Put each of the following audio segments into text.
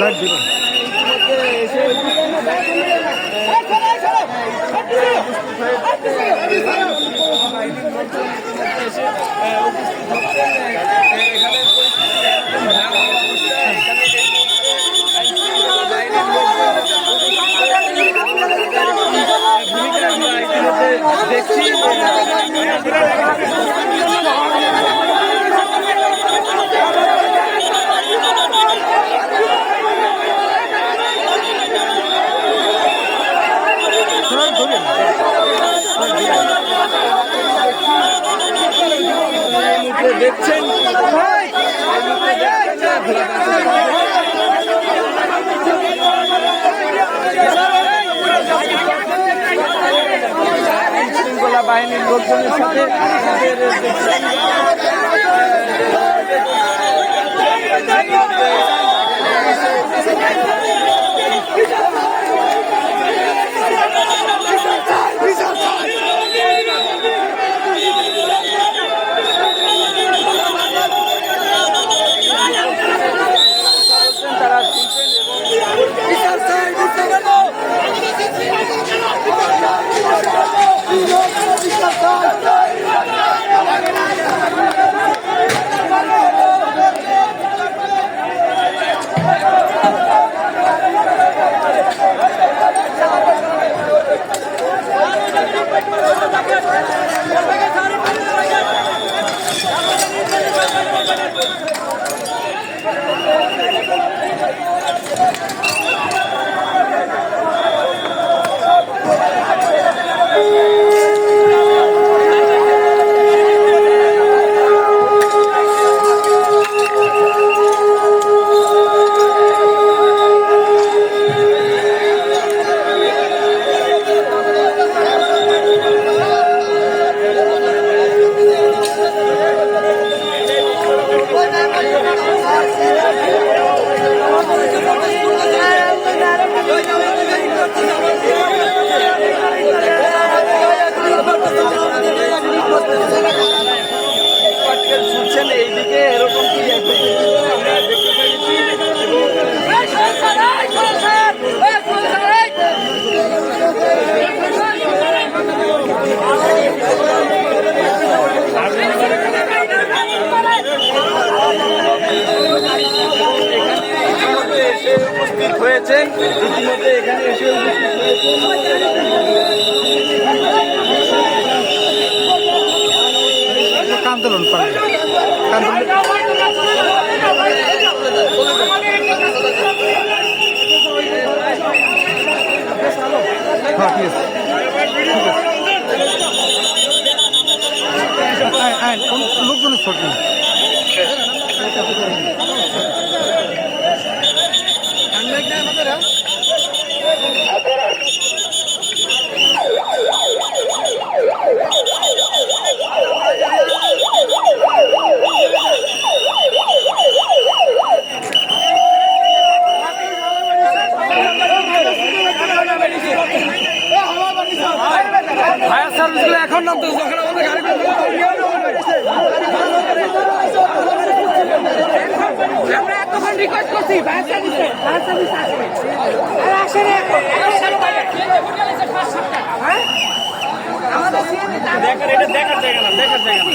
Light দিবেন। দেখছি দেখছেন আইন শৃঙ্খলা বাহিনীর লোকজনের সাথে হয়েছেন ইতিমধ্যে এখানে এসে আন্দোলন হ্যাঁ কোন লোকজনের নেই ফায়ার সার্ভিসগুলো এখন নামতে যখন আমাদের এতক্ষণ রিকোয়েস্ট করছি ফায়ার সার্ভিসে ফায়ার সার্ভিস আসবে আর আসে না হ্যাঁ? আমাদের দেখার জায়গা না দেখার জায়গা না।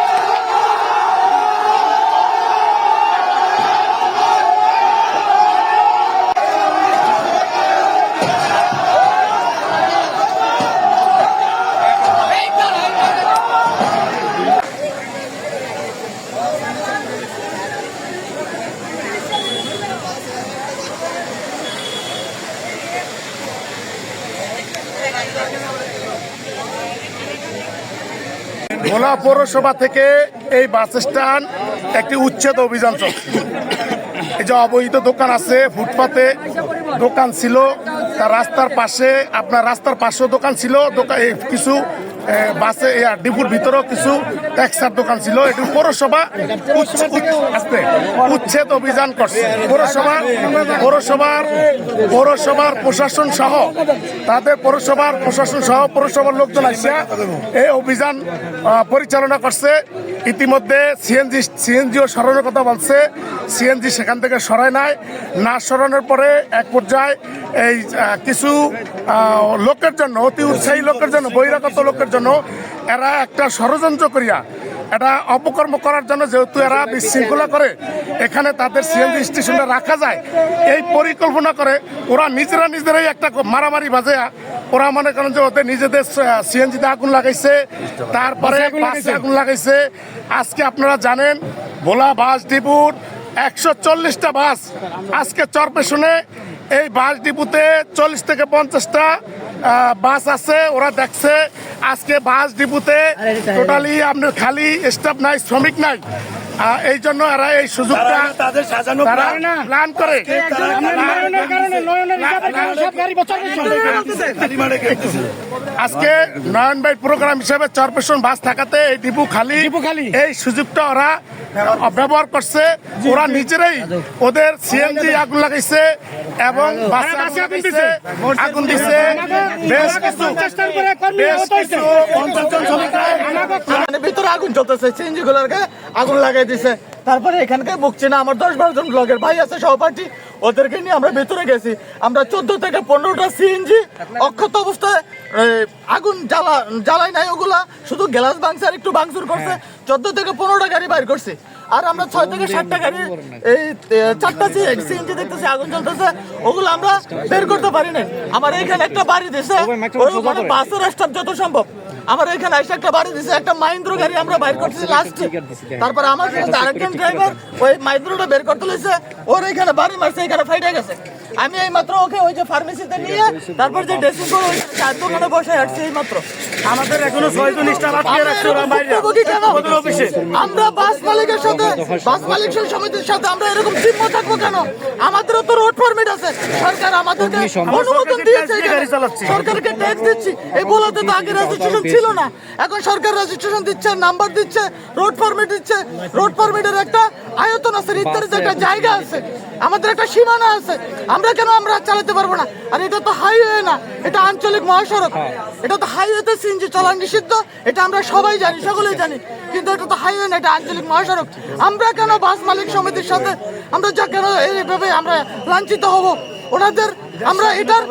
ভোলা পৌরসভা থেকে এই বাস স্ট্যান্ড একটি উচ্ছেদ অভিযান চলছে। এই যে অবৈধ দোকান আছে, ফুটপাতে দোকান ছিল, তার রাস্তার পাশে, আপনার রাস্তার পাশেও দোকান ছিল দোকান কিছু বাসে ডিপুর ভিতরেও কিছু ট্যাক্সার দোকান ছিল। এটি পৌরসভা আসতে। উচ্ছেদ অভিযান করছে। পৌরসভা, পৌরসভার পৌরসভার প্রশাসন সহ, তাদের পৌরসভার প্রশাসন সহ পৌরসভার লোকজন আসিয়া এই অভিযান পরিচালনা করছে। ইতিমধ্যে সিএনজি, সিএনজিও সরানোর কথা বলছে। সিএনজি সেখান থেকে সরায় নাই। না সরানোর পরে এক পর্যায়ে এই কিছু লোকের জন্য, অতি উৎসাহী লোকের জন্য, বহিরাগত লোকের জন্য এরা একটা ষড়যন্ত্র করিয়া এটা অপকর্ম করার জন্য যেহেতু এরা বিশৃঙ্খলা করে এখানে তাদের সিএনজি স্টেশনে রাখা যায়। এই পরিকল্পনা করে ওরা নিজেরা নিজেরাই একটা মারামারি বাজেয়া ওরা মনে করেন যে ওদের নিজেদের সিএনজিতে আগুন লাগাইছে তারপরে আগুন লাগাইছে। আজকে আপনারা জানেন ভোলা বাস ডিপুর একশো চল্লিশটা বাস আজকে চরপেশনে এই বাস ডিপুতে চল্লিশ থেকে পঞ্চাশটা বাস আছে ওরা দেখছে। আজকে বাস ডিপুতে টোটালি আপনার খালি স্টাফ নাই শ্রমিক নাই। এই জন্য এরা এই সুযোগটা তাদের সাজানো প্ল্যান করে। আজকে নয়ন ভাই প্রোগ্রাম হিসেবে চরপেশন বাস। থাকাতে এই ডিপু খালি। এই সুযোগটা ওরা ব্যবহার করছে ওরা নিজেরাই ওদের সিএনজি আগুন লাগাইছে এবং আগুন দিচ্ছে দিছে। বেশ কিছু শ্রমিক মানে ভিতরে আগুন জ্বলতেছে সিএনজি গুলোকে আগুন লাগাই দিছে। তারপরে এখানকে বুকছি না আমার দশ বারো জন ব্লগের ভাই আছে সহপাঠী। ওদেরকে নিয়ে আমরা ভেতরে গেছি। আমরা চোদ্দ থেকে পনেরোটা সিএনজি অক্ষত অবস্থায় আগুন জ্বালা জ্বালাই নাই ওগুলা। শুধু গ্লাস ভাঙছে আর একটু ভাঙচুর করছে। চোদ্দ থেকে পনেরোটা গাড়ি বাইর করছে। আর আমরা ছয় থেকে সাতটা গাড়ি এই চারটা সিএনজি দেখতেছি আগুন জ্বলতেছে। ওগুলো আমরা বের করতে পারি না আমার এখানে একটা বাড়ি দিছে। ওই বাসের স্টাফ যত সম্ভব। আমার এখানে এসে একটা বাড়ি দিছে একটা মাইন্দ্র গাড়ি আমরা বাইর করতেছি লাস্টে তারপর আমার সাথে আরেকজন ড্রাইভার ওই মাইন্দ্রটা বের করতে লইছে ওর এখানে বাড়ি মারছে এখানে ফাইটে গেছে। আমি এই মাত্র ওকে ওই যে ফার্মেসিতে নিয়ে তারপর যে ড্রেসিং করে ওই চার দোকানে বসে আসছি এই মাত্র আমাদের এখনও ছয়জন স্টাফ আটকে রাখছে ওরা বাইরে। অফিসে আমরা বাস মালিকের সাথে বাস মালিক সমিতির সাথে আমরা এরকম চিহ্ন থাকব কেন? আমাদেরও তো রোড পারমিট আছে। সরকার আমাদেরকে অনুমোদন দিয়েছে। সরকারকে ট্যাক্স দিচ্ছি। এই বলাতে তো আগে রেজিস্ট্রেশন ছিল না। এখন সরকার রেজিস্ট্রেশন দিচ্ছে নাম্বার দিচ্ছে রোড পারমিট দিচ্ছে। রোড পারমিটের একটা আয়তন আছে নির্ধারিত একটা জায়গা আছে। আমাদের একটা সীমানা আছে। আমরা কেন আমরা চালাতে পারব না? আর এটা তো হাইওয়ে না এটা আঞ্চলিক মহাসড়ক। এটা তো হাইওয়েতে সিএনজি চলা নিষিদ্ধ এটা আমরা সবাই জানি সকলেই জানি। কিন্তু এটা তো হাইওয়ে না এটা আঞ্চলিক মহাসড়ক। আমরা কেন বাস মালিক সমিতির সাথে আমরা যা কেন এইভাবে আমরা লাঞ্ছিত হব? ওনাদের আমরা এটার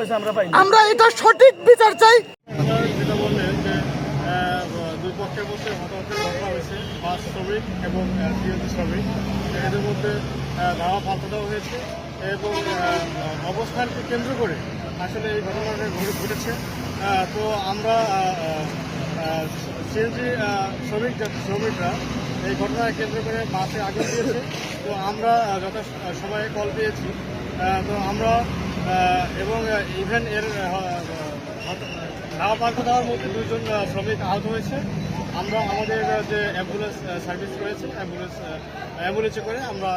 আমরা এটার সঠিক বিচার চাই। যেটা বললেন যে দুই পক্ষের মধ্যে হতাহতের ঘটনা হয়েছে বাস শ্রমিক এবং সিএনজি শ্রমিক। এদের মধ্যে আহ, ধাওয়া পাল্টা দেওয়া হয়েছে এবং অবস্থানকে কেন্দ্র করে আসলে এই ঘটনাটা ঘটে- ঘটেছে। তো আমরা সিএনজি শ্রমিক শ্রমিকরা এই ঘটনাকে কেন্দ্র করে বাসে আগুন দিয়েছে। তো আমরা যথা সময়ে কল পেয়েছি। তো আমরা এবং ইভেন এর ধাওয়া পাল্টা দেওয়ার মধ্যে দুজন শ্রমিক আহত হয়েছে। আমরা আমাদের যে অ্যাম্বুলেন্স সার্ভিস রয়েছে অ্যাম্বুলেন্স অ্যাম্বুলেন্সে করে আমরা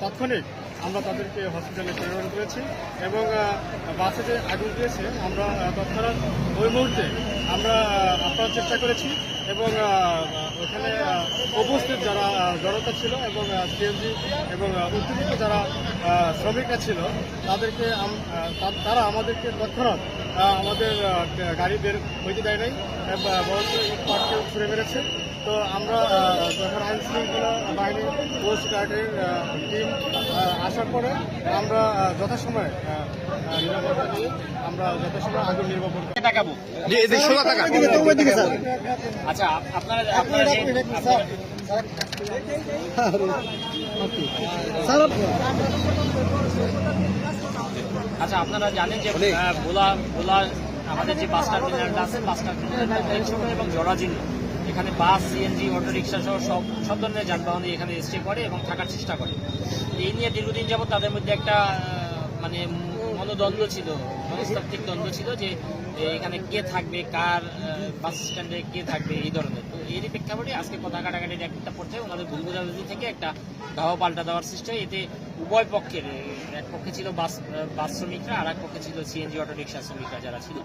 তাৎক্ষণিক আমরা তাদেরকে হসপিটালে প্রেরণ করেছি এবং বাসে যে আগুন দিয়েছে, আমরা তৎক্ষণাৎ ওই মুহূর্তে আমরা আপনার চেষ্টা করেছি এবং ওখানে উপস্থিত যারা জনতা ছিল এবং সিএনজি এবং উত্তীর্ণ যারা শ্রমিকরা ছিল, তাদেরকে তারা আমাদেরকে তৎক্ষণাৎ আমাদের গাড়ি বের হইতে দেয় নাই। বরং ইট পাটকেও ছুড়ে মেরেছে। তো আমরা যখন আইন শৃঙ্খলা বাহিনী কোস্ট গার্ডের টিম আসার পরে আমরা যথাসময়ে নিরাপত্তা দিয়ে আমরা যথাসময়ে আগুন নির্বাপন আচ্ছা আপনারা আপনারা আচ্ছা। আপনারা জানেন যে ভোলা ভোলা আমাদের যে বাস টার্মিনালটা আছে বাস টার্মিনালটা ছোট এবং জরাজীর্ণ। এখানে বাস সিএনজি রিক্সা সহ সব সব ধরনের যানবাহনই এখানে স্টে করে এবং থাকার চেষ্টা করে। এই নিয়ে দীর্ঘদিন যাবত তাদের মধ্যে একটা মানে মনোদ্বন্দ্ব ছিল, মনস্তাত্ত্বিক দ্বন্দ্ব ছিল যে এখানে কে থাকবে, কার বাস স্ট্যান্ডে কে থাকবে এই ধরনের। তো এরই প্রেক্ষাপটে আজকে কথা কাটাকাটির একটা পর্যায়ে ওনাদের ভুল বোঝাবুঝি থেকে একটা ধাওয়া পাল্টা দেওয়ার সৃষ্টি এতে উভয় পক্ষের, এক পক্ষে ছিল বাস বাস শ্রমিকরা আর এক পক্ষে ছিল সিএনজি অটো রিক্সা শ্রমিকরা যারা ছিল।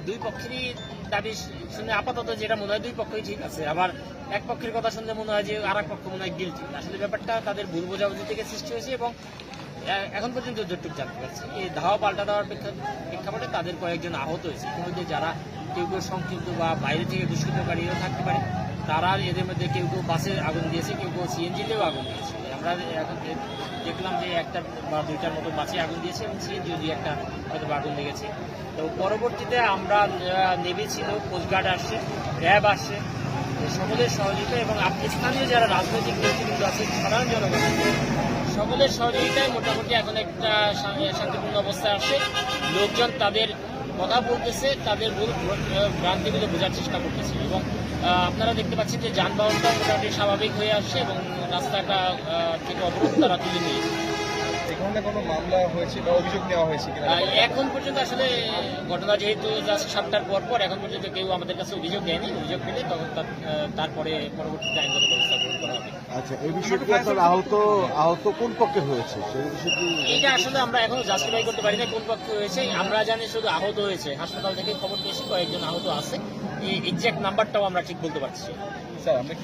দুই পক্ষেরই দাবি শুনে আপাতত যেটা মনে হয় দুই পক্ষই ঠিক আছে। আবার এক পক্ষের কথা শুনলে মনে হয় যে আর এক পক্ষ মনে হয় গিলটি আসলে ব্যাপারটা তাদের ভুল বোঝাবুঝি থেকে সৃষ্টি হয়েছে এবং এখন পর্যন্ত যতটুকু জানতে পারছি, এই ধাওয়া পাল্টা দেওয়ার প্রেক্ষা- প্রেক্ষাপটে তাদের কয়েকজন আহত হয়েছে। ইতিমধ্যে যারা কেউ কেউ সংক্ষিপ্ত বা বাইরে থেকে দুষ্কৃতকারীও থাকতে পারে, তারা এদের মধ্যে কেউ কেউ বাসে আগুন দিয়েছে, কেউ কেউ সিএনজিতেও আগুন দিয়েছে। আমরা এখন দেখলাম যে একটা বা দুইটার মতো বাসে আগুন দিয়েছে এবং সিএনজি দুই একটা হয়তো আগুন লেগেছে। তো পরবর্তীতে আমরা আহ, নেভি ছিল কোস্টগার্ড আসছে র্যাব আসছে সকলের সহযোগিতা এবং স্থানীয় যারা রাজনৈতিক নেতৃবৃন্দ আছে সাধারণ জনগণ সকলের সহযোগিতায় মোটামুটি এখন একটা শান্তিপূর্ণ অবস্থায় আসে লোকজন তাদের কথা বলতেছে তাদের ভুল ভ্রান্তিগুলো বোঝার চেষ্টা করতেছে এবং আপনারা দেখতে পাচ্ছেন যে যানবাহনটা মোটামুটি স্বাভাবিক হয়ে আসছে এবং রাস্তাটা থেকে অবরোধ তারা তুলে নিয়েছে। এখানে কোনো মামলা হয়েছে বা অভিযোগ নেওয়া হয়েছে কিনা? এখন পর্যন্ত আসলে ঘটনা যেহেতু জাস্ট সাতটার পর পর এখন পর্যন্ত কেউ আমাদের কাছে অভিযোগ দেয়নি অভিযোগ পেলে তখন তারপরে পরবর্তীতে আইনগত ব্যবস্থা গ্রহণ করা হবে। আচ্ছা এই বিষয়টি আপনার আহত আহত কোন পক্ষে হয়েছে? সেই বিষয়টি এটা আসলে আমরা এখনও জাস্টিফাই করতে পারি না কোন পক্ষে হয়েছে। আমরা জানি শুধু আহত হয়েছে। হাসপাতাল থেকে খবর পেয়েছি কয়েকজন আহত আছে। এই এক্সাক্ট নাম্বারটাও আমরা ঠিক বলতে পারছি। স্যার আমরা কি